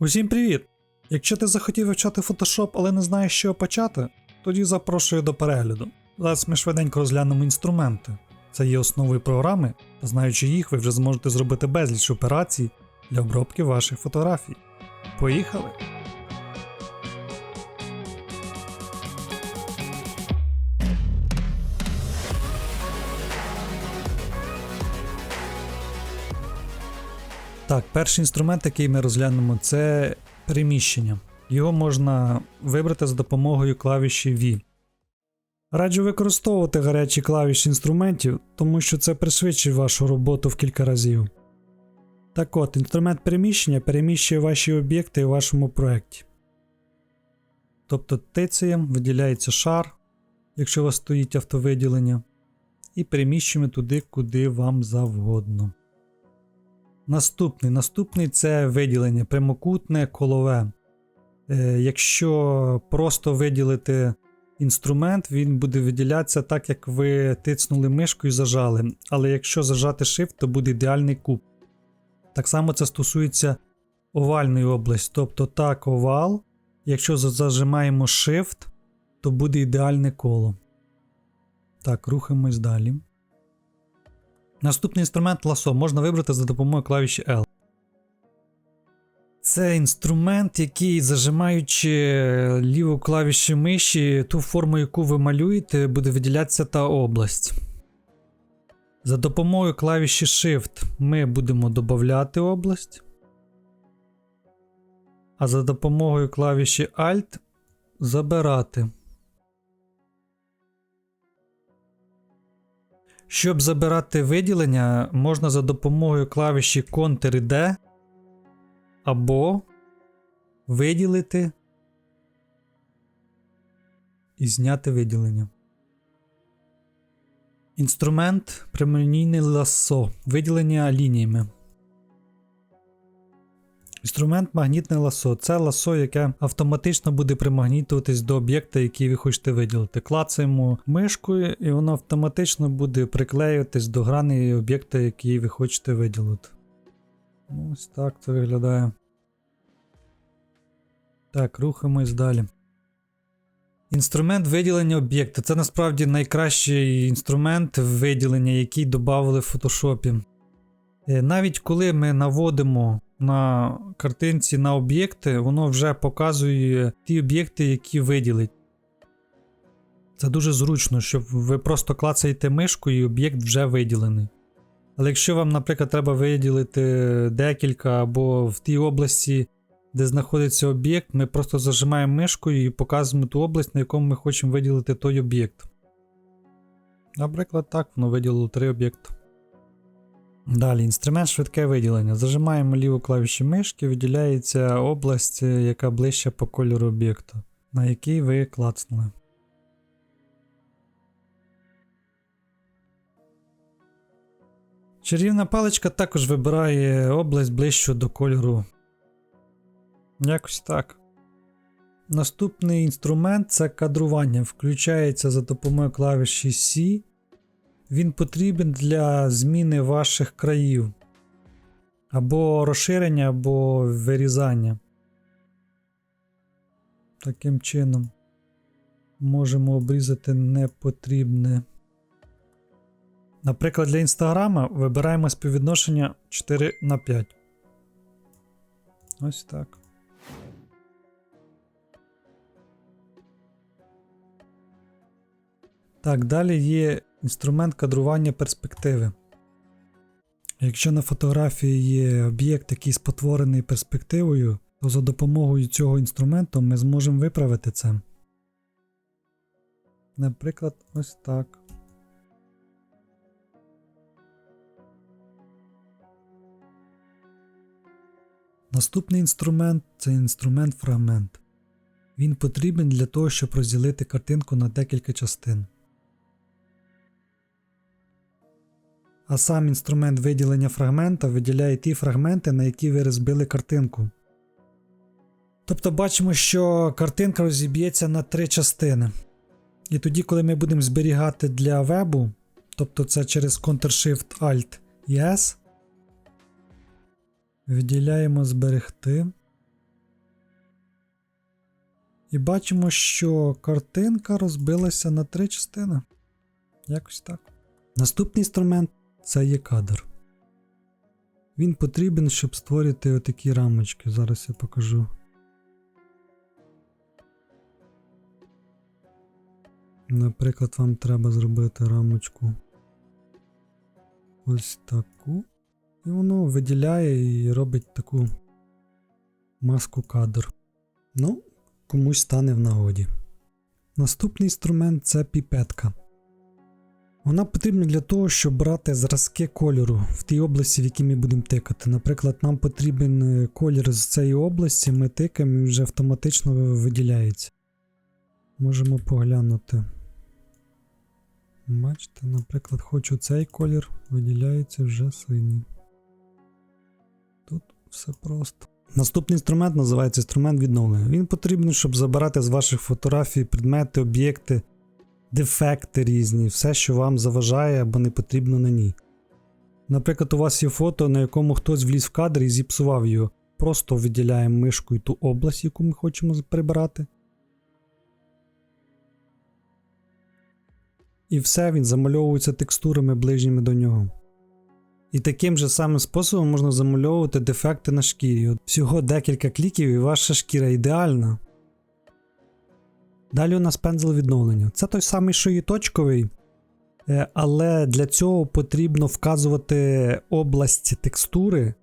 Усім привіт! Якщо ти захотів вивчати Photoshop, але не знаєш, що почати, тоді запрошую до перегляду. Зараз ми швиденько розглянемо інструменти. Це є основою програми, та знаючи їх, ви вже зможете зробити безліч операцій для обробки ваших фотографій. Поїхали! Так, перший інструмент, який ми розглянемо, це переміщення. Його можна вибрати за допомогою клавіші V. Раджу використовувати гарячі клавіші інструментів, тому що це пришвидшить вашу роботу в кілька разів. Так от, інструмент переміщення переміщує ваші об'єкти у вашому проєкті. Тобто тицеєм виділяється шар, якщо у вас стоїть автовиділення, і переміщуємо туди, куди вам завгодно. Наступний Наступний це виділення прямокутне колове. Е, якщо просто виділити інструмент, він буде виділятися так, як ви тицнули мишкою і зажали. Але якщо зажати Shift, то буде ідеальний куб. Так само це стосується овальної області. Тобто так, овал. Якщо зажимаємо Shift, то буде ідеальне коло. Так, рухаємось далі. Наступний інструмент ласо можна вибрати за допомогою клавіші L. Це інструмент, який, зажимаючи ліву клавішу миші, ту форму, яку ви малюєте, буде виділятися та область. За допомогою клавіші Shift ми будемо додати область. А за допомогою клавіші Alt забирати. Щоб забирати виділення, можна за допомогою клавіші Ctrl D або виділити і зняти виділення. Інструмент прямолінійне лассо. Виділення лініями. Інструмент магнітне ласо. Це ласо, яке автоматично буде примагнітуватись до об'єкта, який ви хочете виділити. Клацаємо мишкою, і воно автоматично буде приклеюватись до грани об'єкта, який ви хочете виділити. Ось так це виглядає. Так, рухаємось далі. Інструмент виділення об'єкта. Це насправді найкращий інструмент виділення, який додали в фотошопі. Е, Навіть коли ми наводимо на картинці на об'єкти, воно вже показує ті об'єкти, які виділить. Це дуже зручно, щоб ви просто клацаєте мишкою і об'єкт вже виділений. Але якщо вам, наприклад, треба виділити декілька або в тій області, де знаходиться об'єкт, ми просто зажимаємо мишкою і показуємо ту область, на якому ми хочемо виділити той об'єкт. Наприклад, так, воно виділило три об'єкти. Далі, інструмент швидке виділення. Зажимаємо ліву клавішу мишки, виділяється область, е, яка ближче по кольору об'єкту, на який ви клацнули. Чарівна паличка також вибирає область ближчу до кольору. Якось так. Наступний інструмент це кадрування. Включається за допомогою клавіші C. Він потрібен для зміни ваших країв. Або розширення, або вирізання. Таким чином можемо обрізати непотрібне. Наприклад, для інстаграма вибираємо співвідношення 4 на 5. Ось так. Так, далі є інструмент кадрування перспективи. Якщо на фотографії є об'єкт, який спотворений перспективою, то за допомогою цього інструменту ми зможемо виправити це. Наприклад, ось так. Наступний інструмент це інструмент фрагмент. Він потрібен для того, щоб розділити картинку на декілька частин. А сам інструмент виділення фрагмента виділяє ті фрагменти, на які ви розбили картинку. Тобто бачимо, що картинка розіб'ється на три частини. І тоді, коли ми будемо зберігати для вебу, тобто це через Ctrl-Shift-Alt S, виділяємо зберегти. І бачимо, що картинка розбилася на три частини. Якось так. Наступний інструмент це є кадр. Він потрібен, щоб створити отакі рамочки. Зараз я покажу. Наприклад, вам треба зробити рамочку ось таку. І воно виділяє і робить таку маску кадр. Ну, комусь стане в нагоді. Наступний інструмент це піпетка. Вона потрібна для того, щоб брати зразки кольору в тій області, в якій ми будемо тикати. Наприклад, нам потрібен е, колір з цієї області, ми тикаємо і вже автоматично виділяється. Можемо поглянути. Бачите, наприклад, хочу цей колір, виділяється вже синій. Тут все просто. Наступний інструмент називається інструмент відновлення. Він потрібен, щоб забирати з ваших фотографій предмети, об'єкти, дефекти різні, все, що вам заважає або не потрібно на ній. Наприклад, у вас є фото, на якому хтось вліз в кадр і зіпсував його. Просто виділяємо мишкою ту область, яку ми хочемо прибрати. І все, він замальовується текстурами ближніми до нього. І таким же самим способом можна замальовувати дефекти на шкірі. От Всього декілька кліків і ваша шкіра ідеальна. Далі у нас пензл відновлення. Це той самий, що і точковий, е, але для цього потрібно вказувати область текстури,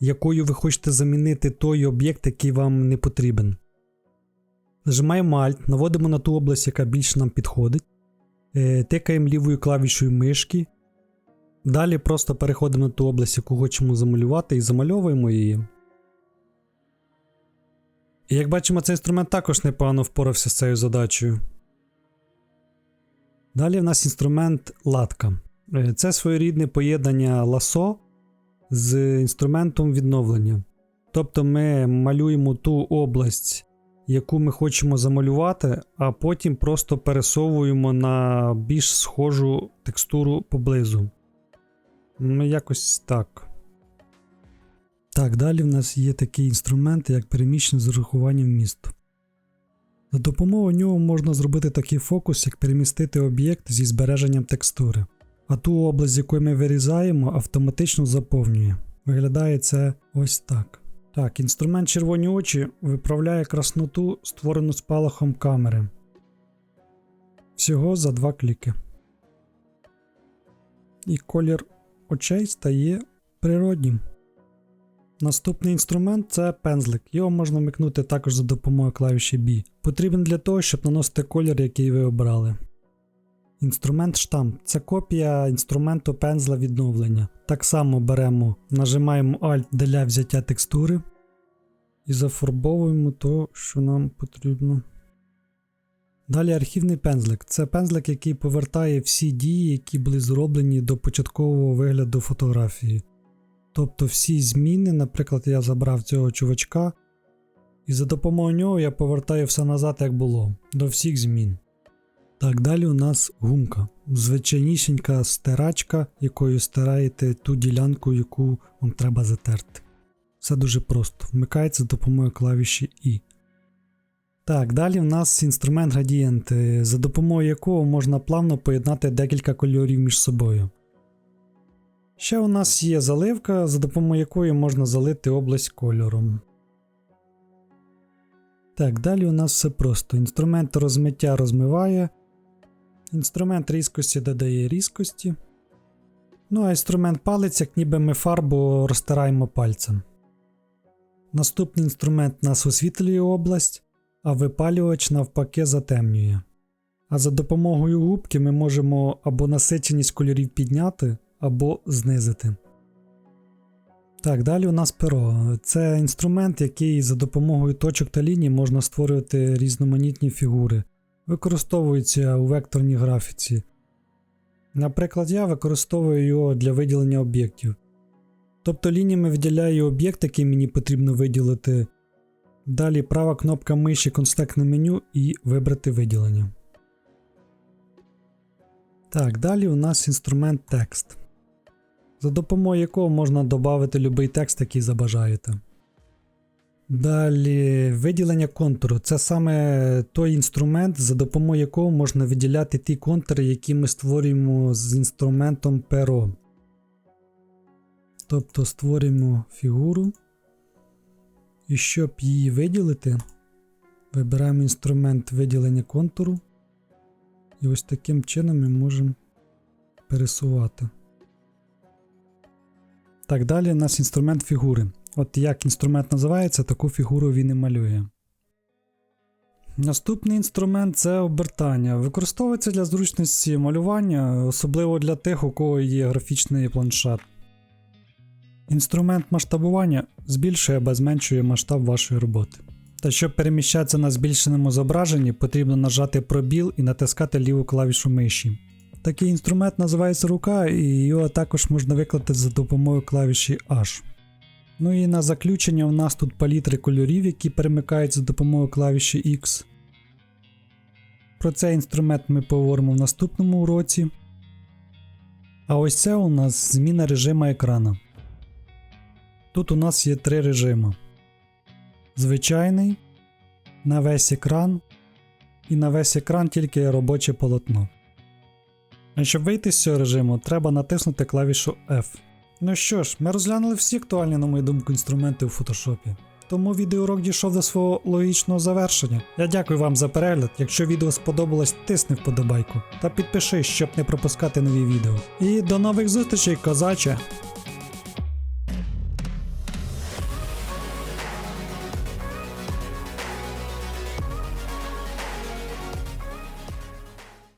якою ви хочете замінити той об'єкт, який вам не потрібен. Нажимаємо Alt, наводимо на ту область, яка більше нам підходить. Е, Тикаємо лівою клавішою мишки. Далі просто переходимо на ту область, яку хочемо замалювати, і замальовуємо її. І як бачимо, цей інструмент також непогано впорався з цією задачею. Далі в нас інструмент латка. Е, Це своєрідне поєднання ласо з інструментом відновлення. Тобто ми малюємо ту область, яку ми хочемо замалювати, а потім просто пересовуємо на більш схожу текстуру поблизу. Ну, якось так. Так, далі в нас є такий інструмент, як переміщення з урахуванням місту. За допомогою нього можна зробити такий фокус, як перемістити об'єкт зі збереженням текстури. А ту область, з якої ми вирізаємо, автоматично заповнює. Виглядає це ось так. Так, інструмент червоні очі виправляє красноту, створену спалахом камери. Всього за два кліки. І колір очей стає природнім. Наступний інструмент це пензлик. Його можна вмикнути також за допомогою клавіші B. Потрібен для того, щоб наносити колір, який ви обрали. Інструмент штамп це копія інструменту пензла відновлення. Так само беремо, нажимаємо Alt для взяття текстури і зафарбовуємо то, що нам потрібно. Далі архівний пензлик. Це пензлик, який повертає всі дії, які були зроблені до початкового вигляду фотографії. Тобто всі зміни, наприклад, я забрав цього чувачка, і за допомогою нього я повертаю все назад, як було, до всіх змін. Так, далі у нас гумка. Звичайнісінька стирачка, якою стираєте ту ділянку, яку вам треба затерти. Все дуже просто. Вмикається за допомогою клавіші І. Так, далі в нас інструмент градієнт, за допомогою якого можна плавно поєднати декілька кольорів між собою. Ще у нас є заливка, за допомогою якої можна залити область кольором. Так, далі у нас все просто. Інструмент розмиття розмиває. Інструмент різкості додає різкості. Ну а інструмент палець, як ніби ми фарбу розтираємо пальцем. Наступний інструмент нас освітлює область, а випалювач навпаки затемнює. А за допомогою губки ми можемо або насиченість кольорів підняти, або знизити. Так, далі у нас перо. Це інструмент, який за допомогою точок та ліній можна створювати різноманітні фігури. Використовується у векторній графіці. Наприклад, я використовую його для виділення об'єктів. Тобто лініями виділяю об'єкт, який мені потрібно виділити. Далі права кнопка миші контекстне меню і вибрати виділення. Так, далі у нас інструмент текст, за допомогою якого можна додати будь-який текст, який забажаєте. Далі виділення контуру. Це саме той інструмент, за допомогою якого можна виділяти ті контури, які ми створюємо з інструментом перо. Тобто створюємо фігуру. І щоб її виділити, вибираємо інструмент виділення контуру. І ось таким чином ми можемо пересувати. Так, далі у нас інструмент фігури. От як інструмент називається, таку фігуру він і малює. Наступний інструмент це обертання. Використовується для зручності малювання, особливо для тих, у кого є графічний планшет. Інструмент масштабування збільшує або зменшує масштаб вашої роботи. Та щоб переміщатися на збільшеному зображенні, потрібно нажати пробіл і натискати ліву клавішу миші. Такий інструмент називається рука, і його також можна виклати за допомогою клавіші H. Ну і на заключення у нас тут палітри кольорів, які перемикаються за допомогою клавіші X. Про цей інструмент ми поговоримо в наступному уроці. А ось це у нас зміна режиму екрана. Тут у нас є три режими: звичайний, на весь екран і на весь екран тільки робоче полотно. А щоб вийти з цього режиму, треба натиснути клавішу F. Ну що ж, ми розглянули всі актуальні, на мою думку, інструменти у фотошопі. Тому відеоурок дійшов до свого логічного завершення. Я дякую вам за перегляд. Якщо відео сподобалось, тисни вподобайку та підпишись, щоб не пропускати нові відео. І до нових зустрічей, козаче!